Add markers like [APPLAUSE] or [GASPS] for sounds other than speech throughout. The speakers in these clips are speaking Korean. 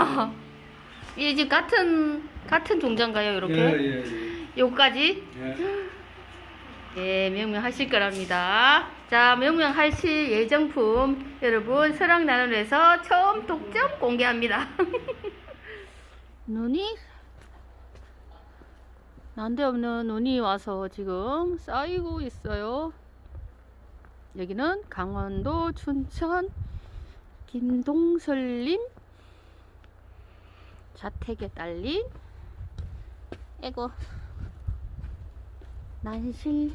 와. 이게 지금 같은 같은 종자인가요? 이렇게? 예, 예, 요까지? 예. 예, 명명 하실 거랍니다. 자, 명명 하실 예정품 여러분 설악나눔에서 처음 독점 공개합니다. [LAUGHS] 눈이 난데없는 눈이 와서 지금 쌓이고 있어요. 여기는 강원도 춘천 김동설님 자택에 딸린 에고 난실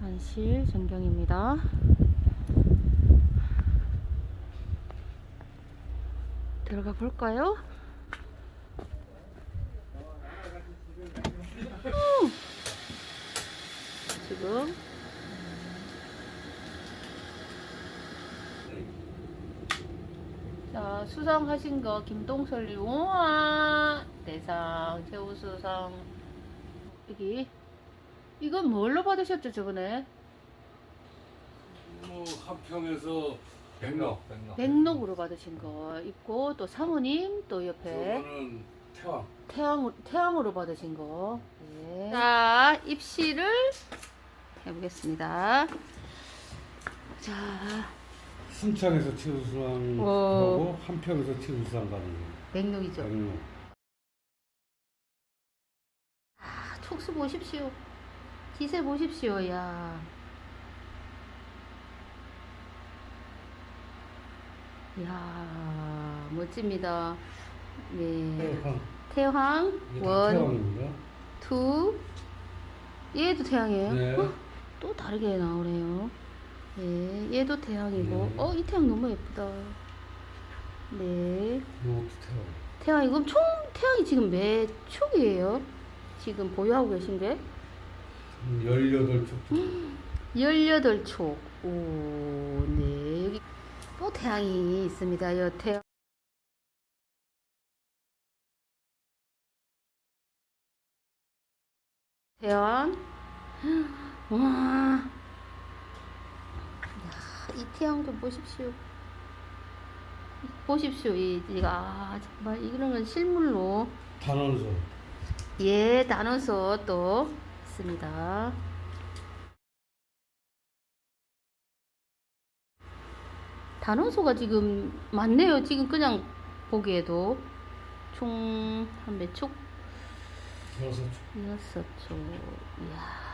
난실 전경입니다. 들어가 볼까요? 음. 지금 자, 수상하신 거 김동설님 우와 대상 최우수상 여기 이건 뭘로 받으셨죠 저번에 뭐 한평에서 백록, 백록. 백록으로 받으신 거 있고 또 사모님 또 옆에 저거는 태왕. 태양 태양으로 받으신 거. 네. 자 입시를 해보겠습니다. 자 순창에서 최우수상 어. 하고 한평에서 최우수상 받은 거. 백록이죠. 백록. 아, 촉수 보십시오. 기세 보십시오, 야. 이야, 멋집니다. 네. 태왕. 태황, 이게 다 원, 태왕입니다. 투. 얘도 태양이에요. 네. 어? 또 다르게 나오네요. 네, 얘도 태양이고. 네. 어, 이 태양 너무 예쁘다. 네. 이것도 태왕. 태양이 그럼 총 태양이 지금 몇 축이에요? 지금 보유하고 계신 게? 18촉 정도. [GASPS] 18촉. 오, 네. 여기 또 태양이 있습니다. 여 태양. 태양. [GASPS] 와. 야, 이 태양 좀 보십시오. 보십시오. 이, 아, 정말 이런 건 실물로 단원서. 예, 나눠서 또 있습니다. 단원소가 지금 많네요. 지금 그냥 보기에도 총 한 몇 촉? 여섯 촉. 여섯 촉. 이야.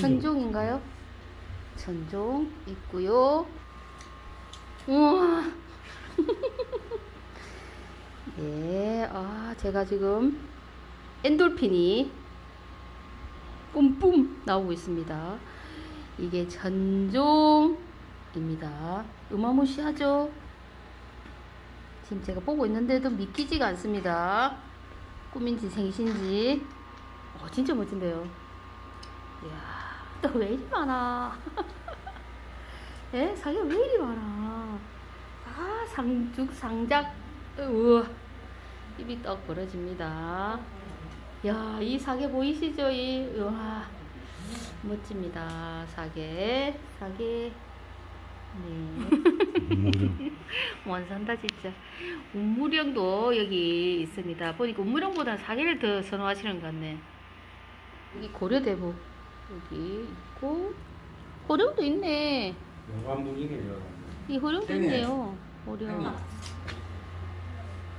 천종인가요? 천종 있고요. 우와. 예, [LAUGHS] 아, 제가 지금 엔돌핀이 뿜뿜 나오고 있습니다. 이게 전종입니다. 어마무시하죠? 지금 제가 보고 있는데도 믿기지가 않습니다. 꿈인지 생신지. 어, 진짜 멋진데요. 이야, 또왜 이리 많아? [LAUGHS] 예? 사기가 왜 이리 많아? 아, 상죽, 상작. 우와. 입이 떡 벌어집니다. 야, 이 사계 보이시죠? 이, 우와. 멋집니다. 사계. 사계. 네. [LAUGHS] 원산다, 진짜. 운무령도 여기 있습니다. 보니까 운무령보다 사계를 더 선호하시는 것 같네. 여기 고려대부. 여기 있고. 호령도 있네. 여관문이네요. 이 호령도 땡이네. 있네요. 호령.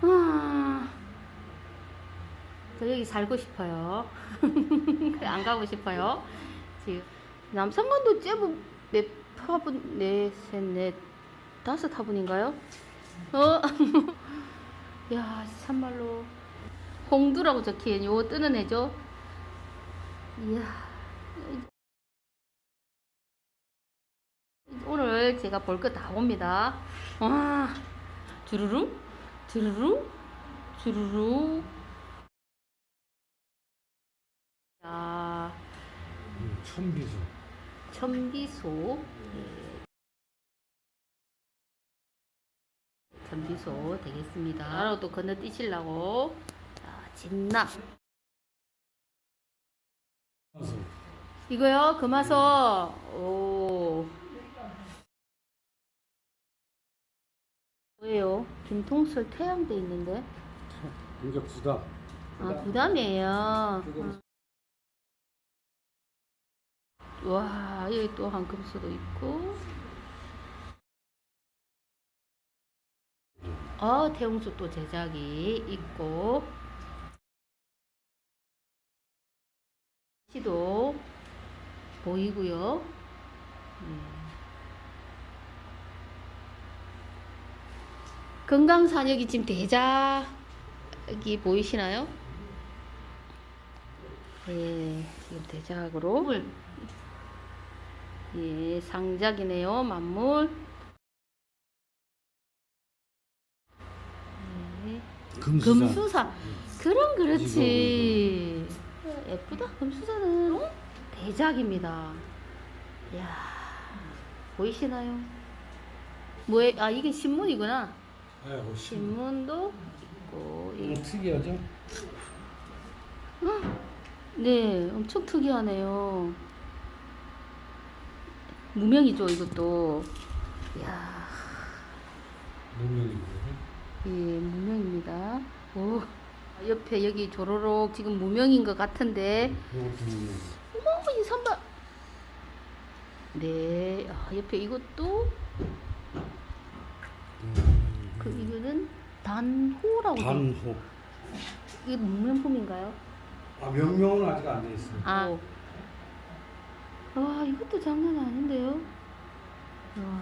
아, 저 여기 살고 싶어요. [LAUGHS] 안 가고 싶어요. 지금 남성관도 제법 몇 화분, 네, 셋, 넷, 다섯 화분인가요? 어, [LAUGHS] 야, 참말로 홍두라고 적힌 요 뜨는 애죠. 이야, 오늘 제가 볼 거 다 봅니다. 와, 주르륵, 주르륵, 주르륵. 자, 음, 천비소. 천비소. 네. 천비소 되겠습니다. 바로 또 건너뛰시려고. 자, 진나. 이거요? 금화서. 오. 뭐예요? 김통술 태양돼 있는데. 이제 부다. 아, 부담이에요. 아. 와, 여기 또 한금수도 있고. 어, 태용수 또 제작이 있고. 시도 보이고요. 음. 건강산역이 지금 대작이 보이시나요? 예, 지금 대작으로 예, 상작이네요. 만물. 예, 금수사. 금수사. 그럼 그렇지. 예쁘다. 금수사는 어? 대작입니다. 야 보이시나요? 뭐에 아 이게 신문이구나. 네, 어, 신. 신문도 있고. 이- 너무 특이하죠? 네, 엄청 특이하네요. 무명이죠, 이것도. 이야, 무명이고. 예, 무명입니다. 오, 옆에 여기 조로록 지금 무명인 것 같은데. 이것도 무명. 선발. 네, 아, 옆에 이것도 음, 그 이거는 단호라고. 돼- 단호. 이게 무명품인가요? 아 명명은 아직 안 돼 있어요. 아, 와, 이것도 장난 아닌데요. 와.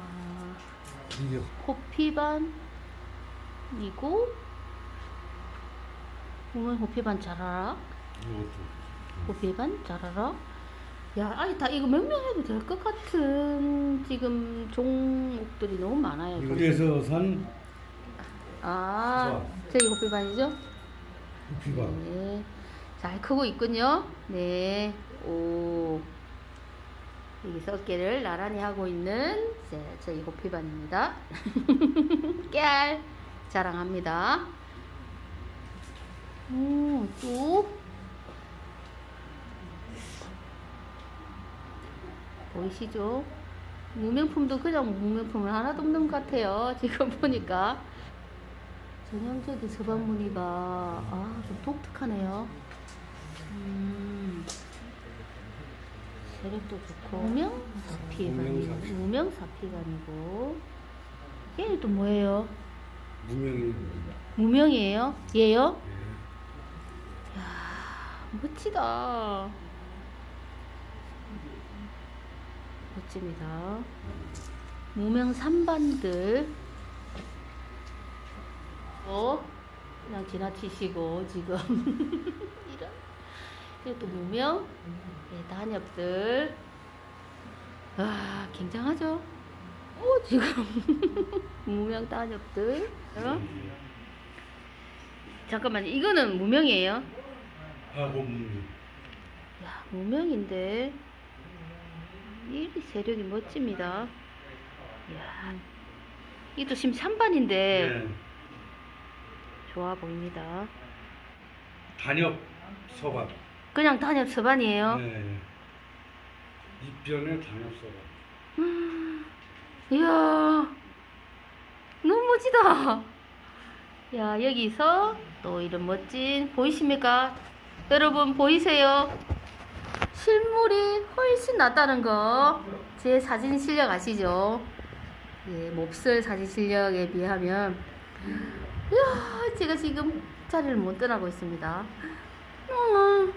이게 호피반이고 보면 호피반 자라라 이것도. 호피반 자라라 야 아니 다 이거 명명해도 될 것 같은 지금 종목들이 너무 많아요. 미국에서 산 아 저기 호피반이죠? 피가. 네. 잘 크고 있군요. 네. 네오. 여기서 어깨를 나란히 하고 있는 제, 저희 호피반입니다. [LAUGHS] 깨알 자랑합니다. 오, 또 보이시죠? 무명품도 그냥 무명품은 하나도 없는 것 같아요. [LAUGHS] 지금 보니까 전형적인 서반 무늬가 아, 좀 독특하네요. 음, 세력도 좋고 무명 무명 사피. 무명 사피반이고 얘는 또 뭐예요? 무명이. 무명이에요? 얘요? 예. 멋지다. 멋집니다. 무명 3반들. 어? 그냥 지나치시고, 지금. [LAUGHS] 이런. 또 무명. 네, 단엽들. 아, 굉장하죠? 오, 지금. [LAUGHS] 무명 단엽들. 어? 잠깐만요. 이거는 무명이에요? 아 무명. 야, 무명인데. 이 세력이 멋집니다. 야, 이도 지금 3반인데 네. 좋아 보입니다. 단엽 서반. 그냥 단엽 서반이에요. 네. 입변의 단엽 서반. 이야, 너무 멋지다. 야, 여기서 또 이런 멋진, 보이십니까? 여러분, 보이세요? 실물이 훨씬 낫다는 거. 제 사진 실력 아시죠? 예, 몹쓸 사진 실력에 비하면. 이야, 제가 지금 자리를 못 떠나고 있습니다. 어,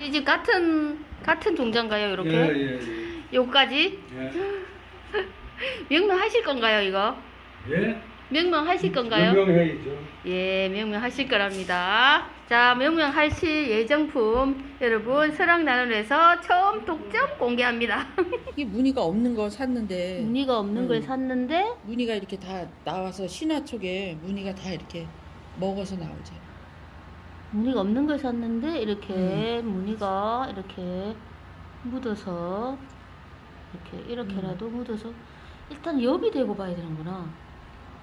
이제 같은, 같은 종자인가요, 이렇게? 예, 예, 예. 요까지? 예. [LAUGHS] 명명하실 건가요, 이거? 예? 명명하실 건가요? 명명해야죠. 예, 명명하실 거랍니다. 자, 명명하실 예정품 여러분 서랑나눔에서 처음 독점 공개합니다. [LAUGHS] 이 무늬가 없는 거 샀는데 무늬가 없는 걸 음. 샀는데 무늬가 이렇게 다 나와서 신화 쪽에 무늬가 다 이렇게 먹어서 나오죠. 무늬가 없는 걸 샀는데 이렇게 음. 무늬가 이렇게 묻어서 이렇게 이렇게라도 음. 묻어서 일단 엽이 되고 봐야 되는구나.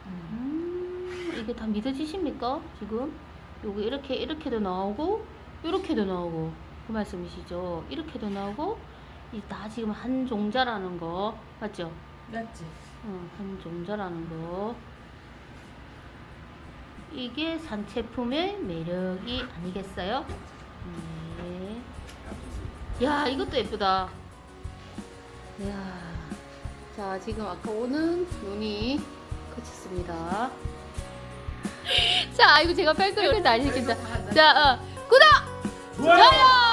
음, 이게 다 믿어지십니까? 지금 요거 이렇게 이렇게도 나오고 이렇게도 나오고 그 말씀이시죠? 이렇게도 나오고 이 다 지금 한 종자라는 거 맞죠? 맞지? 어, 한 종자라는 거. 이게 산채품의 매력이 아니겠어요? 네. 야, 이것도 예쁘다. 야. 자, 지금 아까 오는 눈이 그쳤습니다. 자, 이거 제가 팔걸이 다안 시킨다. 자, 어, 구독! 좋아요!